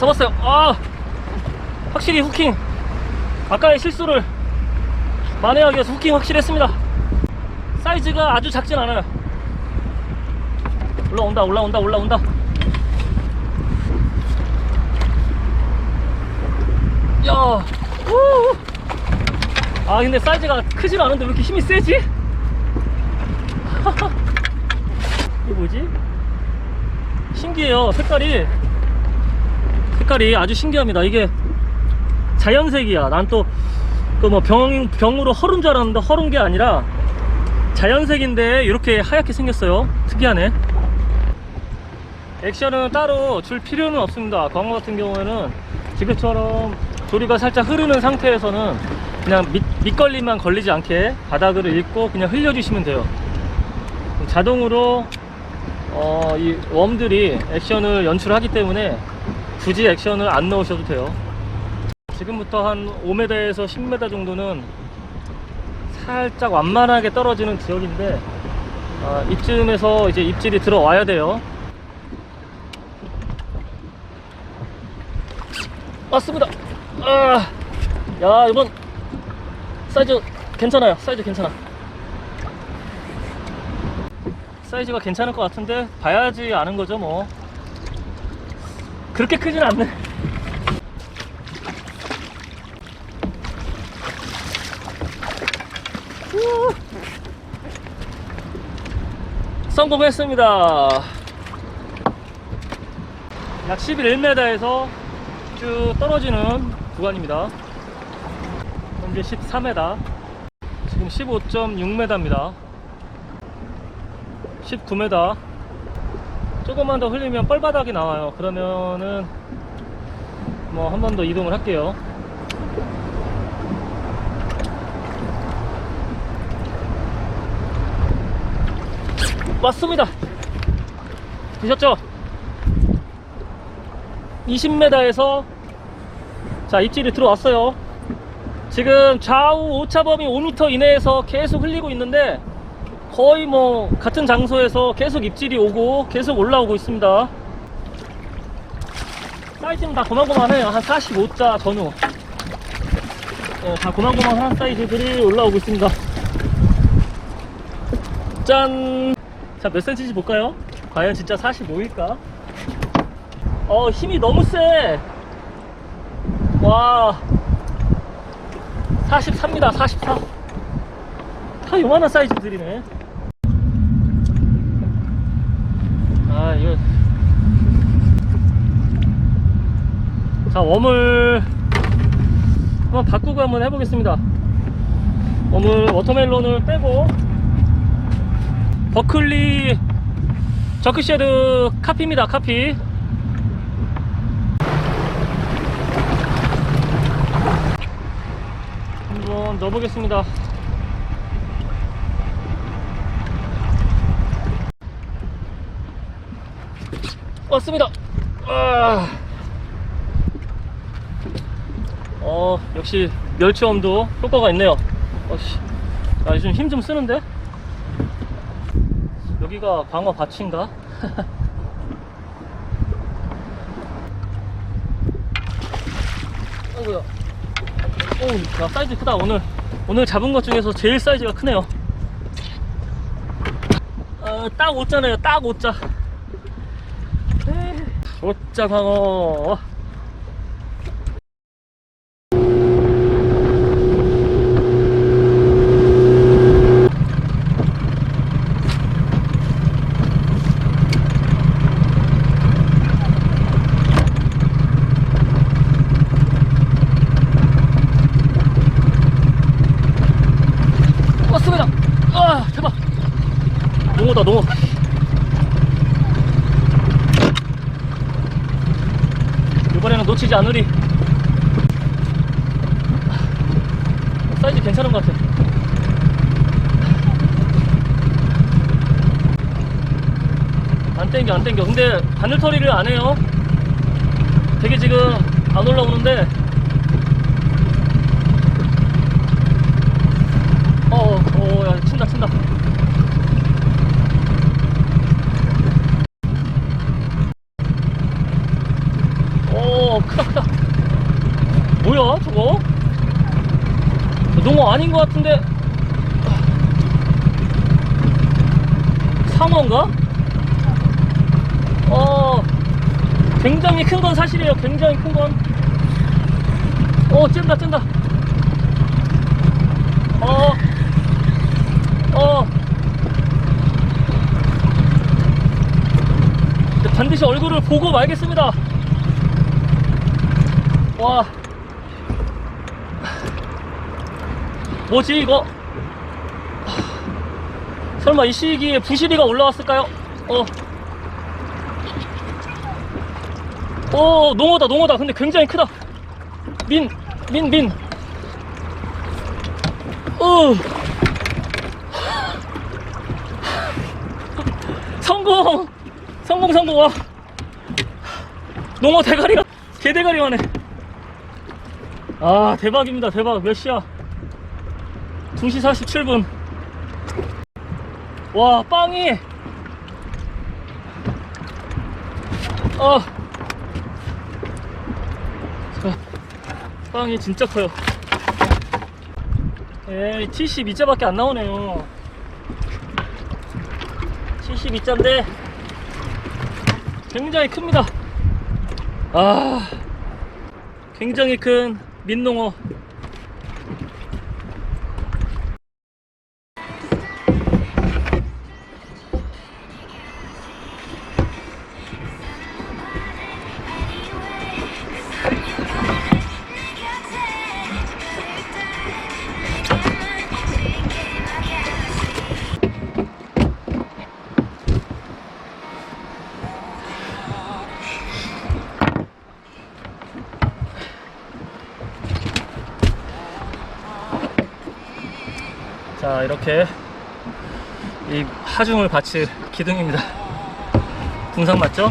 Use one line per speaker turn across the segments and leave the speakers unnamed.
잡았어요. 아, 확실히 후킹. 아까의 실수를 만회하기 위해서 후킹 확실히 했습니다. 사이즈가 아주 작진 않아요. 올라온다, 올라온다, 올라온다. 야, 우. 아 근데 사이즈가 크진 않은데 왜 이렇게 힘이 세지? 이게 뭐지? 신기해요 색깔이 색깔이 아주 신기합니다. 이게 자연색이야. 난 또 그 뭐 병, 병으로 허른 줄 알았는데 허른 게 아니라 자연색인데 이렇게 하얗게 생겼어요. 특이하네. 액션은 따로 줄 필요는 없습니다. 광어 같은 경우에는 지금처럼 조리가 살짝 흐르는 상태에서는 그냥 밑, 밑걸림만 걸리지 않게 바닥을 읽고 그냥 흘려주시면 돼요. 자동으로 어, 이 웜들이 액션을 연출하기 때문에 굳이 액션을 안 넣으셔도 돼요. 지금부터 한 5m에서 10m 정도는 살짝 완만하게 떨어지는 지역인데 아, 이쯤에서 이제 입질이 들어와야 돼요. 왔습니다. 아, 야 이번 사이즈 괜찮아요. 사이즈 괜찮아. 사이즈가 괜찮을 것 같은데 봐야지 아는 거죠 뭐 그렇게 크진 않네. 우. 성공했습니다. 약 11m에서 쭉 떨어지는 구간입니다. 현재 13m 지금 15.6m입니다. 19m 조금만 더 흘리면 뻘바닥이 나와요. 그러면은 뭐 한 번 더 이동을 할게요. 왔습니다. 보셨죠? 20m에서 자 입질이 들어왔어요. 지금 좌우 오차범위 5m 이내에서 계속 흘리고 있는데 거의 뭐 같은 장소에서 계속 입질이 오고 계속 올라오고 있습니다 사이즈는 다 고만고만해요 한 45자 전후 네, 다 고만고만한 사이즈들이 올라오고 있습니다 짠! 자몇 cm인지 볼까요? 과연 진짜 45일까? 어 힘이 너무 세! 와 43입니다 44다 요만한 사이즈들이네 아 이거. 자 웜을 한번 바꾸고 한번 해보겠습니다. 웜을 워터멜론을 빼고. 버클리 저크쉐드 카피입니다 카피. 한번 넣어보겠습니다 왔습니다. 아. 어, 역시 멸치엄도 효과가 있네요. 어씨, 나 요즘 힘 좀 쓰는데? 여기가 광어 밭인가? 아이고야. 오, 야, 사이즈 크다. 오늘, 오늘 잡은 것 중에서 제일 사이즈가 크네요. 어, 딱 5자네요. 딱 5자. 오짜 광어 왔습니다 아 대박 농어다 농어 이번에는 놓치지 않으리 사이즈 괜찮은 것 같아 안 땡겨 안 땡겨. 근데 바늘터리를 안 해요. 되게 지금 안 올라오는데. 어어야 친다 친다. 오 고등어 아닌 것 같은데. 상어인가? 어 굉장히 큰 건 사실이에요. 굉장히 큰건어 쨘다 쨘다. 어 어. 반드시 얼굴을 보고 말겠습니다. 와. 뭐지, 이거? 설마 이 시기에 부시리가 올라왔을까요? 어. 오, 농어다, 농어다. 근데 굉장히 크다. 민, 민, 민. 어. 성공! 성공, 성공, 와. 농어 대가리가, 개대가리만 해. 아, 대박입니다, 대박. 몇 시야? 2시 47분. 와, 빵이. 어. 자, 빵이 진짜 커요. 에이, 72자밖에 안 나오네요. 72자인데 굉장히 큽니다. 아, 굉장히 큰 민농어. 자, 이렇게 이 하중을 바칠 기둥입니다. 궁상 맞죠?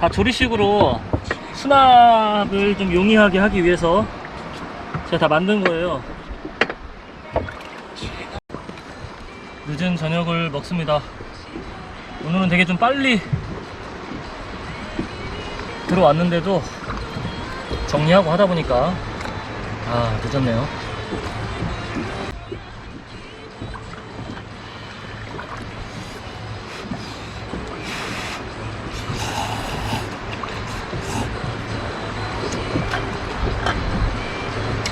다 조리식으로 수납을 좀 용이하게 하기 위해서 제가 다 만든 거예요. 늦은 저녁을 먹습니다. 오늘은 되게 좀 빨리 들어왔는데도 정리하고 하다 보니까 아 늦었네요.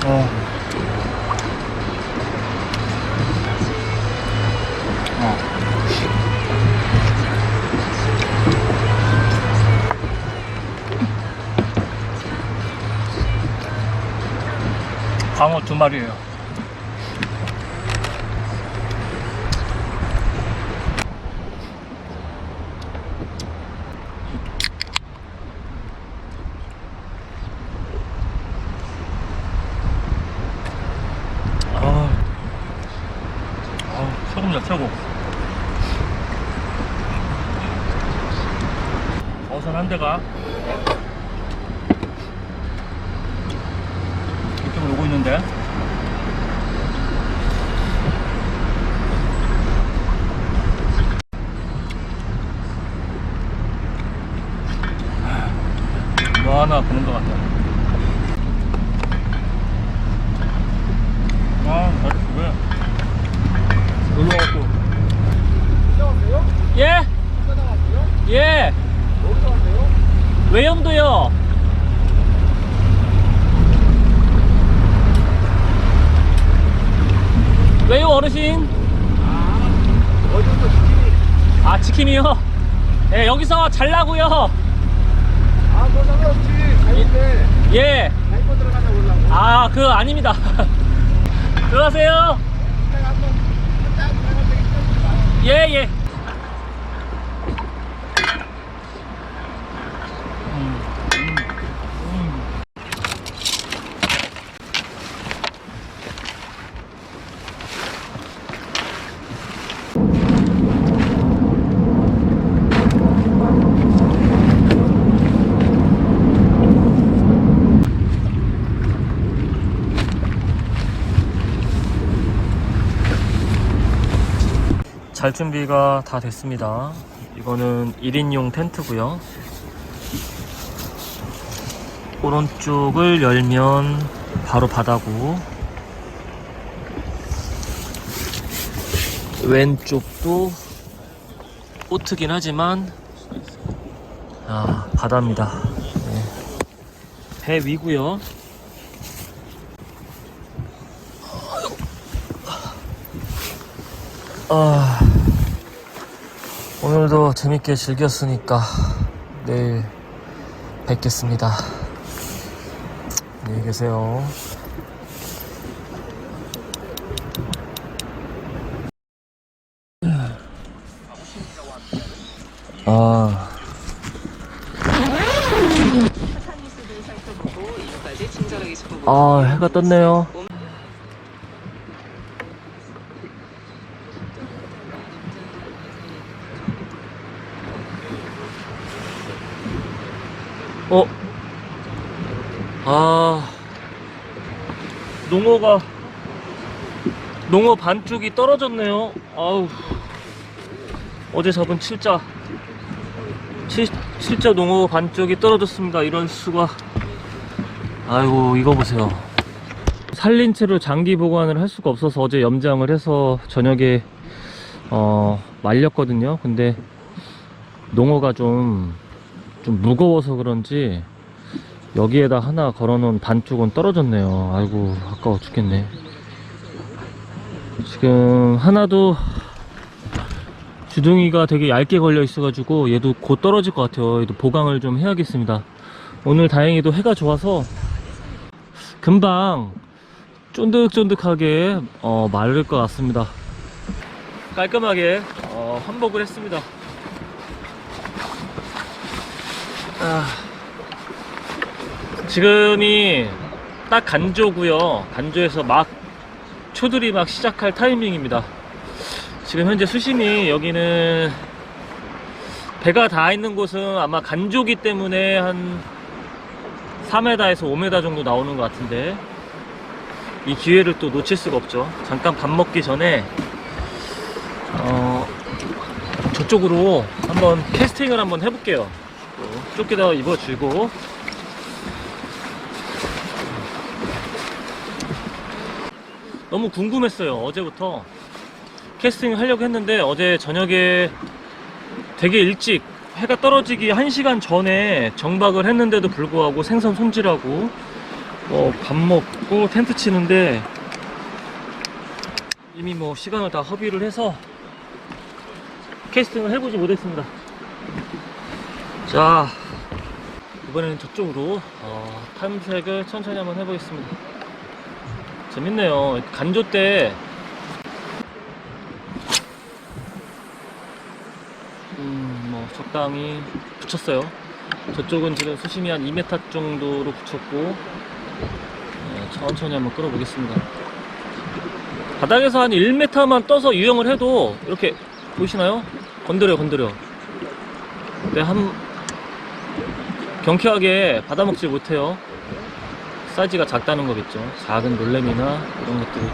어. 광어 두 마리예요. 아, 아, 최고입니다, 최고. 어선 한 대가 이쪽으로 오고 있는데. 뭐 하나 보는 것. 아, 아저씨 왜? 놀러 왔고. 예? 예. 외염도요. 왜요 어르신? 아 치킨이요? 예 여기서 잘라고요
아, 뭐 상관없지. 가는데
예.
잘못 들어가다 올라고.
아 그 아닙니다 들어가세요
있지 마.
예예 잘 준비가 다 됐습니다. 이거는 1인용 텐트고요. 오른쪽을 열면 바로 바다고 왼쪽도 오트긴 하지만 아 바다입니다. 네. 배 위고요. 아 오늘도 재밌게 즐겼으니까 내일 뵙겠습니다. 안녕히 계세요. 아. 아, 해가 떴네요. 어? 아. 농어가, 농어 반쪽이 떨어졌네요. 아우. 어제 잡은 칠자. 칠, 칠자 농어 반쪽이 떨어졌습니다. 이럴 수가. 아이고, 이거 보세요. 살린 채로 장기 보관을 할 수가 없어서 어제 염장을 해서 저녁에, 어, 말렸거든요. 근데, 농어가 좀, 좀 무거워서 그런지, 여기에다 하나 걸어놓은 반쪽은 떨어졌네요. 아이고, 아까워 죽겠네. 지금, 하나도, 주둥이가 되게 얇게 걸려 있어 가지고 얘도 곧 떨어질 것 같아요. 얘도 보강을 좀 해야겠습니다. 오늘 다행히도 해가 좋아서 금방 쫀득쫀득하게 어, 마를 것 같습니다. 깔끔하게 어, 환복을 했습니다. 아, 지금이 딱 간조고요. 간조에서 막 초들이 막 시작할 타이밍입니다. 지금 현재 수심이 여기는 배가 다 있는 곳은 아마 간조기 때문에 한 4m에서 5m 정도 나오는 것 같은데 이 기회를 또 놓칠 수가 없죠. 잠깐 밥 먹기 전에 어 저쪽으로 한번 캐스팅을 한번 해볼게요. 또 조끼다 입어주고 너무 궁금했어요. 어제부터 캐스팅 하려고 했는데 어제 저녁에 되게 일찍 해가 떨어지기 1시간 전에 정박을 했는데도 불구하고 생선 손질하고 뭐 밥 먹고 텐트 치는데 이미 뭐 시간을 다 허비를 해서 캐스팅을 해보지 못했습니다. 자 이번에는 저쪽으로 어, 탐색을 천천히 한번 해보겠습니다. 재밌네요. 간조 때 음, 뭐 적당히 붙였어요. 저쪽은 지금 수심이 한 2m 정도로 붙였고 네, 천천히 한번 끌어보겠습니다. 바닥에서 한 1m만 떠서 유영을 해도 이렇게 보이시나요? 건드려 건드려. 근데 한 경쾌하게 받아먹지 못해요. 사이즈가 작다는 거겠죠. 작은 놀래미나 이런 것들이 거.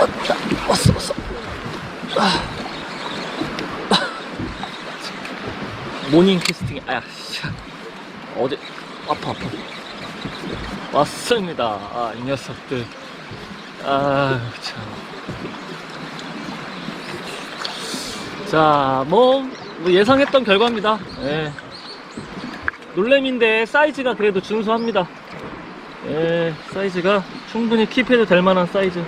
왔다 왔어 왔어 아. 모닝 캐스팅 아야 씨. 어제 아파 아파 왔습니다 아이 녀석들 아참 자 뭐 뭐 예상했던 결과입니다. 예. 놀래미인데 사이즈가 그래도 준수합니다. 예, 사이즈가 충분히 킵해도 될 만한 사이즈